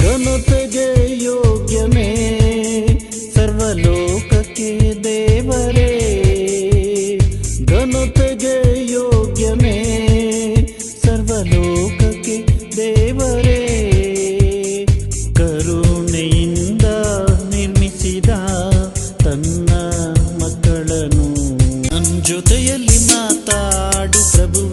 ಘನತೆಗೆ ಯೋಗ್ಯನೇ ಸರ್ವಲೋಕಕ್ಕೆ ದೇವರೇ. ಘನತೆಗೆ ಯೋಗ್ಯನೇ ಸರ್ವಲೋಕಕ್ಕೆ ದೇವರೇ. ಕರುಣೆಯಿಂದ ನಿರ್ಮಿಸಿದ ತನ್ನ నా తాడు ప్రభు.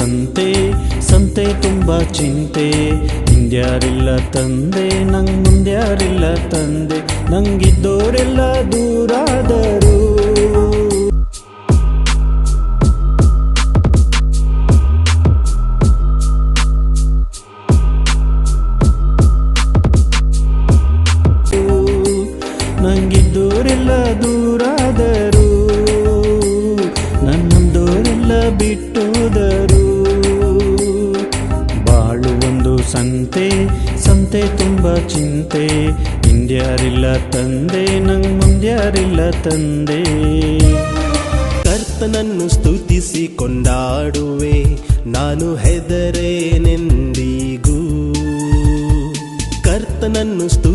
ಸಂತೆ ಸಂತೆ ತುಂಬಾ ಚಿಂತೆ. ಹಿಂದ್ಯಾರಿಲ್ಲ ತಂದೆ, ನಂಗೆ ಮುಂದ್ಯಾರಿಲ್ಲ ತಂದೆ. ನಂಗಿದ್ದೋರೆಲ್ಲ ದೂರಾದರು. ನಂಗಿದ್ದೋರೆಲ್ಲ ದೂರಾದರು. ನನ್ನೊಂದೋರೆಲ್ಲ ಬಿಟ್ಟೋದರು. ಚಿಂತೆ. ಹಿಂದ್ಯಾರಿಲ್ಲ ತಂದೆ ನಂಗ್ ಮುಂದ್ಯಾರಿಲ್ಲ ತಂದೆ. ಕರ್ತನನ್ನು ಸ್ತುತಿಸಿ ಕೊಂಡಾಡುವೆ ನಾನು ಹೆದರೇನೆಂದಿಗೂ. ಕರ್ತನನ್ನು ಕೊಂಡಾಡುವೆ